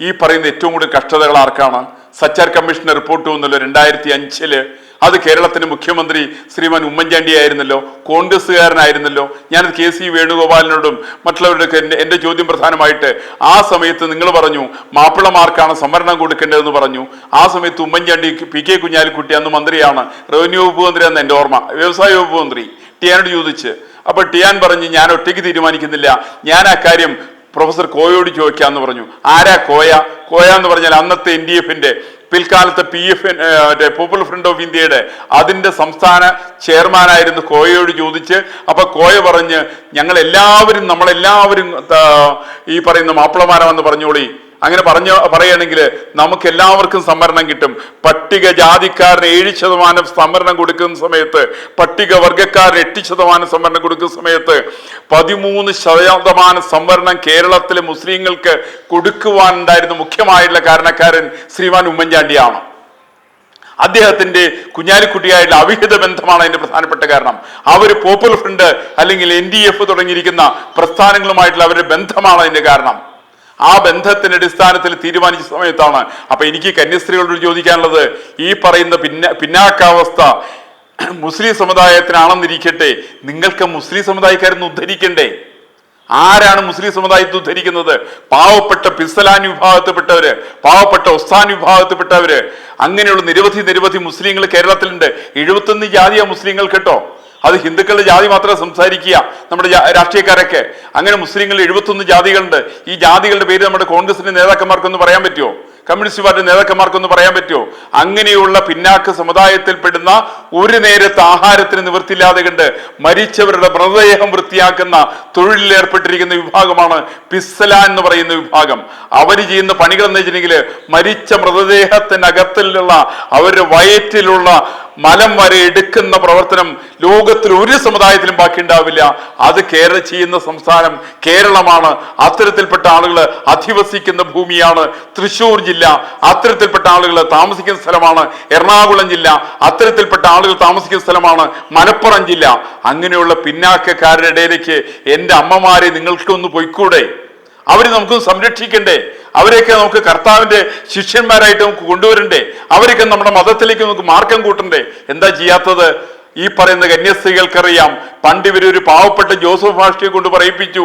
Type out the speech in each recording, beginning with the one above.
ഈ പറയുന്ന ഏറ്റവും കൂടുതൽ കഷ്ടതകൾ ആർക്കാണ്? സച്ചാർ കമ്മീഷന്റെ റിപ്പോർട്ട് വന്നല്ലോ രണ്ടായിരത്തി അഞ്ചിൽ അത് കേരളത്തിന്റെ മുഖ്യമന്ത്രി ശ്രീമാൻ ഉമ്മൻചാണ്ടി ആയിരുന്നല്ലോ കോൺഗ്രസ്സുകാരനായിരുന്നല്ലോ ഞാൻ കെ സി വേണുഗോപാലിനോടും മറ്റുള്ളവരുടെ എന്റെ എന്റെ ചോദ്യം പ്രധാനമായിട്ട് ആ സമയത്ത് നിങ്ങൾ പറഞ്ഞു മാപ്പിളമാർക്കാണ് സംവരണം കൊടുക്കേണ്ടതെന്ന് പറഞ്ഞു. ആ സമയത്ത് ഉമ്മൻചാണ്ടി പി കെ കുഞ്ഞാലിക്കുട്ടി അന്ന് മന്ത്രിയാണ്. റവന്യൂ വകുപ്പ് മന്ത്രി അന്ന് എന്റെ ഓർമ്മ. വ്യവസായ വകുപ്പ് മന്ത്രി ടിയാനോട് ചോദിച്ച്. അപ്പോൾ ടിയാൻ പറഞ്ഞ് ഞാൻ ഒറ്റയ്ക്ക് തീരുമാനിക്കുന്നില്ല. ഞാൻ അക്കാര്യം കാര്യം പ്രൊഫസർ കോയോട് ചോദിക്കാന്ന് പറഞ്ഞു. ആരാ കോയ? കോയ എന്ന് പറഞ്ഞാൽ അന്നത്തെ എൻ ഡി എഫിന്റെ പിൽക്കാലത്തെ P F popular front of ഇന്ത്യയുടെ അതിന്റെ സംസ്ഥാന ചെയർമാനായിരുന്നു കോയയോട് ചോദിച്ച്. അപ്പൊ കോയ പറഞ്ഞ് ഞങ്ങൾ എല്ലാവരും നമ്മളെല്ലാവരും ഈ പറയുന്ന മാപ്പിളമാരാമെന്ന് പറഞ്ഞോളി. അങ്ങനെ പറഞ്ഞ പറയുകയാണെങ്കിൽ നമുക്ക് എല്ലാവർക്കും സംവരണം കിട്ടും. പട്ടിക ജാതിക്കാരന് ഏഴ് ശതമാനം സംവരണം കൊടുക്കുന്ന സമയത്ത് പട്ടിക വർഗക്കാരന് എട്ട് ശതമാനം സംവരണം കൊടുക്കുന്ന സമയത്ത് പതിമൂന്ന് ശതമാനം സംവരണം കേരളത്തിലെ മുസ്ലിങ്ങൾക്ക് കൊടുക്കുവാനുണ്ടായിരുന്ന മുഖ്യമായിട്ടുള്ള കാരണക്കാരൻ ശ്രീമാൻ ഉമ്മൻചാണ്ടിയാണ്. അദ്ദേഹത്തിന്റെ കുഞ്ഞാലിക്കുട്ടിയായിട്ടുള്ള അവിഹിത ബന്ധമാണ് അതിന്റെ പ്രധാനപ്പെട്ട കാരണം. അവർ പോപ്പുലർ ഫ്രണ്ട് അല്ലെങ്കിൽ എൻ ഡി എഫ് തുടങ്ങിയിരിക്കുന്ന പ്രസ്ഥാനങ്ങളുമായിട്ടുള്ള അവരുടെ ബന്ധമാണ് അതിന്റെ കാരണം. ആ ബന്ധത്തിന്റെ അടിസ്ഥാനത്തിൽ തീരുമാനിച്ച സമയത്താണ്. അപ്പൊ എനിക്ക് കന്യാസ്ത്രീകളോട് ചോദിക്കാനുള്ളത് ഈ പറയുന്ന പിന്ന പിന്നാക്കാവസ്ഥ മുസ്ലിം സമുദായത്തിനാണെന്നിരിക്കട്ടെ നിങ്ങൾക്ക് മുസ്ലിം സമുദായക്കാരെന്ന് ഉദ്ധരിക്കണ്ടേ? ആരാണ് മുസ്ലിം സമുദായത്തെ ഉദ്ധരിക്കുന്നത്? പാവപ്പെട്ട പിസലാൻ വിഭാഗത്തിൽപ്പെട്ടവര് പാവപ്പെട്ട ഒസ്താൻ വിഭാഗത്തിൽപ്പെട്ടവര് അങ്ങനെയുള്ള നിരവധി നിരവധി മുസ്ലിങ്ങൾ കേരളത്തിലുണ്ട്. എഴുപത്തൊന്ന് ജാതിയ മുസ്ലിങ്ങൾ കേട്ടോ. അത് ഹിന്ദുക്കളുടെ ജാതി മാത്രമേ സംസാരിക്കുക. നമ്മുടെ രാഷ്ട്രീയക്കാരൊക്കെ. അങ്ങനെ മുസ്ലിങ്ങൾ എഴുപത്തൊന്ന് ജാതികളുണ്ട്. ഈ ജാതികളുടെ പേര് നമ്മുടെ കോൺഗ്രസിന്റെ നേതാക്കന്മാർക്കൊന്ന് പറയാൻ പറ്റുമോ? കമ്മ്യൂണിസ്റ്റ് പാർട്ടി നേതാക്കന്മാർക്കൊന്ന് പറയാൻ പറ്റുമോ? അങ്ങനെയുള്ള പിന്നാക്ക സമുദായത്തിൽപ്പെടുന്ന ഒരു നേരത്തെ ആഹാരത്തിന് നിവൃത്തിയില്ലാതെ കണ്ട് മരിച്ചവരുടെ മൃതദേഹം വൃത്തിയാക്കുന്ന തൊഴിലിൽ ഏർപ്പെട്ടിരിക്കുന്ന വിഭാഗമാണ് പിസ്സല എന്ന് പറയുന്ന വിഭാഗം. അവർ ചെയ്യുന്ന പണികൾ എന്ന് വെച്ചിട്ടുണ്ടെങ്കിൽ മരിച്ച മൃതദേഹത്തിനകത്തിലുള്ള അവരുടെ വയറ്റിലുള്ള മലം വരെ എടുക്കുന്ന പ്രവർത്തനം ലോകത്തിൽ ഒരു സമുദായത്തിലും ബാക്കി ഉണ്ടാവില്ല അത് കേരള ചെയ്യുന്ന സംസ്ഥാനം കേരളമാണ്. അത്തരത്തിൽപ്പെട്ട ആളുകൾ അധിവസിക്കുന്ന ഭൂമിയാണ് തൃശൂർ ജില്ല. അത്തരത്തിൽപ്പെട്ട ആളുകൾ താമസിക്കുന്ന സ്ഥലമാണ് എറണാകുളം ജില്ല. അത്തരത്തിൽപ്പെട്ട ആളുകൾ താമസിക്കുന്ന സ്ഥലമാണ് മലപ്പുറം ജില്ല. അങ്ങനെയുള്ള പിന്നാക്കക്കാരുടെ ഇടയിലേക്ക് എന്റെ അമ്മമാരെ നിങ്ങൾക്കൊന്ന് പൊയ്ക്കൂടെ? അവരെ നമുക്ക് സംരക്ഷിക്കണ്ടേ? അവരെയൊക്കെ നമുക്ക് കർത്താവിന്റെ ശിഷ്യന്മാരായിട്ട് നമുക്ക് കൊണ്ടുവരണ്ടേ? അവരൊക്കെ നമ്മുടെ മതത്തിലേക്ക് നമുക്ക് മാർഗം കൂട്ടണ്ടേ? എന്താ ചെയ്യാത്തത്? ഈ പറയുന്ന കന്യാസ്ത്രീകൾക്കറിയാം പണ്ട് ഇവർ ഒരു പാവപ്പെട്ട ജോസഫ് ഭാഷയെ കൊണ്ട് പറയിപ്പിച്ചു.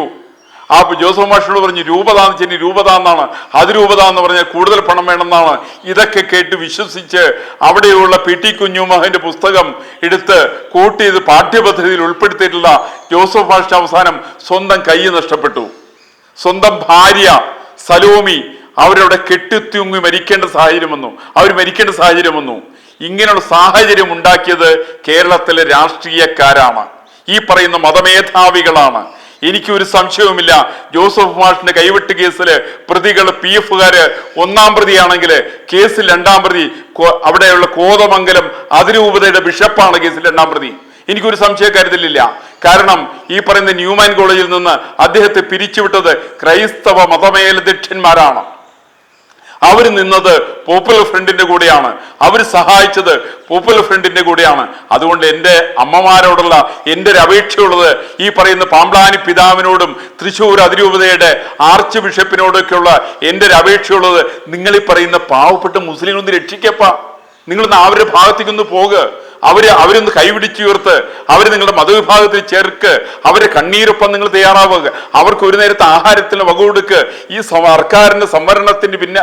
ആ ജോസഫ് മാഷിനോട് പറഞ്ഞു രൂപതാന്ന് ചെന്നി രൂപത എന്നാണ് അതിരൂപത എന്ന് പറഞ്ഞാൽ കൂടുതൽ പണം വേണമെന്നാണ്. ഇതൊക്കെ കേട്ട് വിശ്വസിച്ച് അവിടെയുള്ള പി ടി കുഞ്ഞുമഹന്റെ പുസ്തകം എടുത്ത് കൂട്ടി ഇത് പാഠ്യപദ്ധതിയിൽ ഉൾപ്പെടുത്തിയിട്ടുള്ള ജോസഫ് ഭാഷ അവസാനം സ്വന്തം കൈ നഷ്ടപ്പെട്ടു. സ്വന്തം ഭാര്യ സലോമി അവരവിടെ കെട്ടിത്തുങ്ങി മരിക്കേണ്ട സാഹചര്യം വന്നു. അവർ മരിക്കേണ്ട സാഹചര്യം വന്നു. ഇങ്ങനെയുള്ള സാഹചര്യം ഉണ്ടാക്കിയത് കേരളത്തിലെ രാഷ്ട്രീയക്കാരാണ്. ഈ പറയുന്ന മതമേധാവികളാണ്. എനിക്ക് ഒരു സംശയവുമില്ല. ജോസഫ് മാഷിന്റെ കൈവെട്ട് കേസിൽ പ്രതികൾ പി എഫുകാര് ഒന്നാം പ്രതിയാണെങ്കിൽ കേസിൽ രണ്ടാം പ്രതി അവിടെയുള്ള കോതമംഗലം അതിരൂപതയുടെ ബിഷപ്പാണ് കേസിൽ രണ്ടാം പ്രതി. എനിക്കൊരു സംശയ കരുതലില്ല കാരണം ഈ പറയുന്ന ന്യൂമാൻ കോളേജിൽ നിന്ന് അദ്ദേഹത്തെ പിരിച്ചുവിട്ടത് ക്രൈസ്തവ മതമേലധ്യക്ഷന്മാരാണ്. അവർ നിന്നത് പോപ്പുലർ ഫ്രണ്ടിന്റെ കൂടെയാണ്. അവർ സഹായിച്ചത് പോപ്പുലർ ഫ്രണ്ടിന്റെ കൂടെയാണ്. അതുകൊണ്ട് എന്റെ അമ്മമാരോടുള്ള എന്റെ ഒരു അപേക്ഷയുള്ളത് ഈ പറയുന്ന പാമ്പ്ലാനി പിതാവിനോടും തൃശ്ശൂർ അതിരൂപതയുടെ ആർച്ച് ബിഷപ്പിനോടൊക്കെയുള്ള എന്റെ ഒരു അപേക്ഷയുള്ളത് നിങ്ങൾ ഈ പറയുന്ന പാവപ്പെട്ട മുസ്ലിം ഒന്ന് രക്ഷിക്കപ്പ. നിങ്ങളൊന്ന് അവരുടെ ഭാഗത്തേക്കൊന്ന് പോക. അവർ അവരൊന്ന് കൈപിടിച്ചുയർത്ത് അവർ നിങ്ങളുടെ മതവിഭാഗത്തിൽ ചേർക്ക് അവരെ കണ്ണീരൊപ്പം നിങ്ങൾ തയ്യാറാവുക. അവർക്ക് ഒരു നേരത്തെ ആഹാരത്തിന് വക കൊടുക്ക്. ഈ സർക്കാരിന്റെ സംവരണത്തിന് പിന്നെ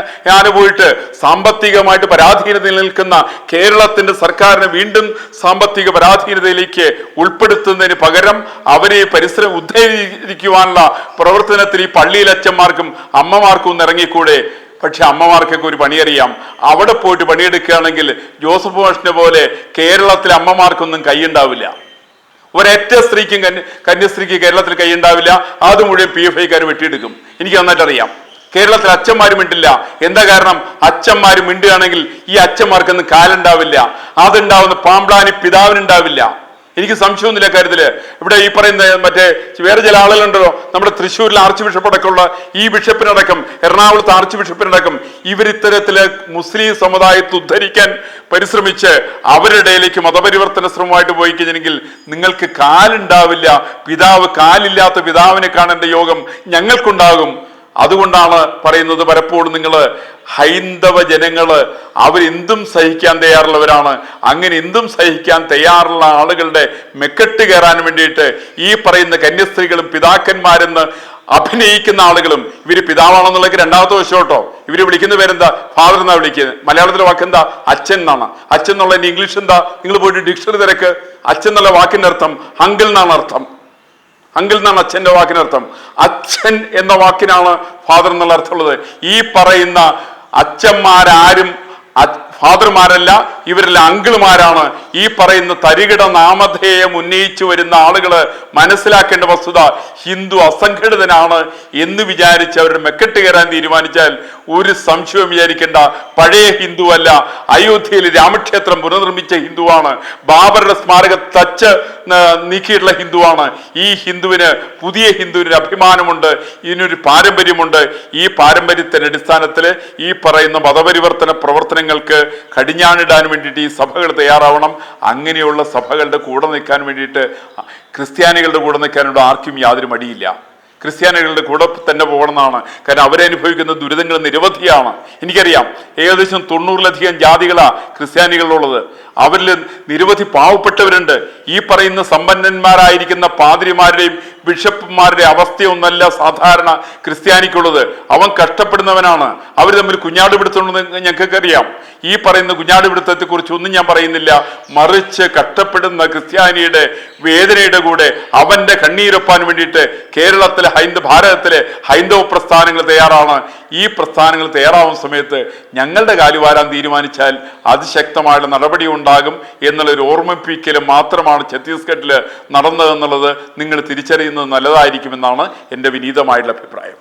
പോയിട്ട് സാമ്പത്തികമായിട്ട് പരാധീനതയിൽ നിൽക്കുന്ന കേരളത്തിന്റെ സർക്കാരിനെ വീണ്ടും സാമ്പത്തിക പരാധീനതയിലേക്ക് ഉൾപ്പെടുത്തുന്നതിന് പകരം അവരെ പരിസരം ഉദ്ധരിക്കുവാനുള്ള പ്രവർത്തനത്തിൽ ഈ പള്ളിയിലെ അച്ഛന്മാർക്കും അമ്മമാർക്കും ഒന്ന് ഇറങ്ങിക്കൂടെ. പക്ഷെ അമ്മമാർക്കൊക്കെ ഒരു പണിയറിയാം. അവിടെ പോയിട്ട് പണിയെടുക്കുകയാണെങ്കിൽ ജോസഫ് മാഷിനെ പോലെ കേരളത്തിലെ അമ്മമാർക്കൊന്നും കൈയുണ്ടാവില്ല. ഒരൊറ്റ സ്ത്രീക്കും കന്യ കന്യാസ്ത്രീക്ക് കേരളത്തിൽ കൈയുണ്ടാവില്ല. അത് മുഴുവൻ പി എഫ് ഐക്കാർ വെട്ടിയെടുക്കും. എനിക്ക് നന്നായിട്ട് അറിയാം കേരളത്തിൽ അച്ഛന്മാർ മിണ്ടില്ല. എന്താ കാരണം? അച്ഛന്മാർ മിണ്ടുകയാണെങ്കിൽ ഈ അച്ഛന്മാർക്കൊന്നും കാലുണ്ടാവില്ല. അതുണ്ടാവുന്ന പാമ്പ്ലാനി പിതാവിനുണ്ടാവില്ല. എനിക്ക് സംശയമൊന്നുമില്ല കാര്യത്തിൽ. ഇവിടെ ഈ പറയുന്ന മറ്റേ വേറെ ചില ആളുകളുണ്ടല്ലോ നമ്മുടെ തൃശ്ശൂരിൽ ആർച്ച് ബിഷപ്പ് അടക്കമുള്ള ഈ ബിഷപ്പിനടക്കം എറണാകുളത്ത് ആർച്ച് ബിഷപ്പിനടക്കം ഇവരിത്തരത്തിലെ മുസ്ലിം സമുദായത്തെ ഉദ്ധരിക്കാൻ പരിശ്രമിച്ച് അവരുടെ ഇടയിലേക്ക് മതപരിവർത്തന ശ്രമമായിട്ട് പോയി കഴിഞ്ഞെങ്കിൽ നിങ്ങൾക്ക് കാലുണ്ടാവില്ല പിതാവ് കാലില്ലാത്ത പിതാവിനെ കാണേണ്ട യോഗം ഞങ്ങൾക്കുണ്ടാകും. അതുകൊണ്ടാണ് പറയുന്നത് പലപ്പോഴും നിങ്ങൾ ഹൈന്ദവ ജനങ്ങൾ അവരെന്തും സഹിക്കാൻ തയ്യാറുള്ളവരാണ്. അങ്ങനെ എന്തും സഹിക്കാൻ തയ്യാറുള്ള ആളുകളുടെ മെക്കെട്ട് കയറാൻ വേണ്ടിയിട്ട് ഈ പറയുന്ന കന്യസ്ത്രീകളും പിതാക്കന്മാരെന്ന് അഭിനയിക്കുന്ന ആളുകളും ഇവർ പിതാവാണെന്നുള്ളത് രണ്ടാമത്തെ വശം കേട്ടോ. ഇവർ വിളിക്കുന്ന പേരെന്താ? ഫാദർ എന്നാ വിളിക്കുന്നത്. മലയാളത്തിലെ വാക്ക് എന്താ? അച്ഛൻ എന്നാണ്. അച്ഛൻ എന്നുള്ള ഇംഗ്ലീഷ് എന്താ? നിങ്ങൾ പോയിട്ട് ഡിക്ഷണറി തിരക്ക്. അച്ഛൻ എന്നുള്ള വാക്കിന്റെ അർത്ഥം അങ്കിൾ എന്നാണ് അർത്ഥം. അങ്കിൾ എന്നാണ് അച്ഛന്റെ വാക്കിനർത്ഥം അച്ഛൻ എന്ന വാക്കിനാണ് ഫാദർ എന്നുള്ള അർത്ഥമുള്ളത്. ഈ പറയുന്ന അച്ഛന്മാരാരും ഫാദർമാരല്ല ഇവരെല്ലാം അങ്കിളുമാരാണ്. ഈ പറയുന്ന തരികിട നാമധേയം ഉന്നയിച്ചു വരുന്ന ആളുകൾ മനസ്സിലാക്കേണ്ട വസ്തുത ഹിന്ദു അസംഘടിതനാണ് എന്ന് വിചാരിച്ച് അവരുടെ മെക്കെട്ട് കയറാൻ തീരുമാനിച്ചാൽ ഒരു സംശയം വിചാരിക്കേണ്ട. പഴയ ഹിന്ദു അല്ല അയോധ്യയിൽ രാമക്ഷേത്രം പുനർനിർമ്മിച്ച ഹിന്ദുവാണ്. ബാബറുടെ സ്മാരക തച്ച് നീക്കിയിട്ടുള്ള ഹിന്ദുവാണ്. ഈ ഹിന്ദുവിന് പുതിയ ഹിന്ദുവിന് അഭിമാനമുണ്ട്. ഇതിനൊരു പാരമ്പര്യമുണ്ട്. ഈ പാരമ്പര്യത്തിന്റെ അടിസ്ഥാനത്തിൽ ഈ പറയുന്ന മതപരിവർത്തന പ്രവർത്തനങ്ങൾക്ക് കടിഞ്ഞാണിടാൻ വേണ്ടിയിട്ട് ഈ സഭകൾ തയ്യാറാവണം. അങ്ങനെയുള്ള സഭകളുടെ കൂടെ നിൽക്കാൻ വേണ്ടിയിട്ട് ക്രിസ്ത്യാനികളുടെ കൂടെ നിൽക്കാനുള്ള ആർക്കും യാതൊരു മടിയില്ല. ക്രിസ്ത്യാനികളുടെ കൂടെ തന്നെ പോകണമെന്നാണ്. കാരണം അവരനുഭവിക്കുന്ന ദുരിതങ്ങൾ നിരവധിയാണ്. എനിക്കറിയാം. ഏകദേശം തൊണ്ണൂറിലധികം ജാതികളാണ് ക്രിസ്ത്യാനികളുള്ളത്. അവരിൽ നിരവധി പാവപ്പെട്ടവരുണ്ട്. ഈ പറയുന്ന സമ്പന്നന്മാരായിരിക്കുന്ന പാതിരിമാരുടെയും ബിഷപ്പുമാരുടെ അവസ്ഥയൊന്നല്ല സാധാരണ ക്രിസ്ത്യാനിക്കുള്ളത്. അവൻ കഷ്ടപ്പെടുന്നവനാണ്. അവർ തമ്മിൽ കുഞ്ഞാട് പിടുത്തമുണ്ടെന്ന് ഞങ്ങൾക്കറിയാം. ഈ പറയുന്ന കുഞ്ഞാട് പിടുത്തത്തെ കുറിച്ച് ഒന്നും ഞാൻ പറയുന്നില്ല. മറിച്ച് കഷ്ടപ്പെടുന്ന ക്രിസ്ത്യാനിയുടെ വേദനയുടെ കൂടെ അവന്റെ കണ്ണീരൊപ്പാൻ വേണ്ടിയിട്ട് കേരളത്തിലെ ഹൈന്ദവ ഭാരതത്തിലെ ഹൈന്ദവ പ്രസ്ഥാനങ്ങൾ തയ്യാറാണ്. ഈ പ്രസ്ഥാനങ്ങൾ തയ്യാറാവുന്ന സമയത്ത് ഞങ്ങളുടെ കാലുവാരാൻ തീരുമാനിച്ചാൽ അതിശക്തമായ നടപടി ഉണ്ടാകും എന്നുള്ളൊരു ഓർമ്മിപ്പിക്കൽ മാത്രമാണ് ഛത്തീസ്ഗഡിൽ നടന്നതെന്നുള്ളത് നിങ്ങൾ തിരിച്ചറിയുന്നത് നല്ലതായിരിക്കുമെന്നാണ് എന്റെ വിനീതമായിട്ടുള്ള അഭിപ്രായം.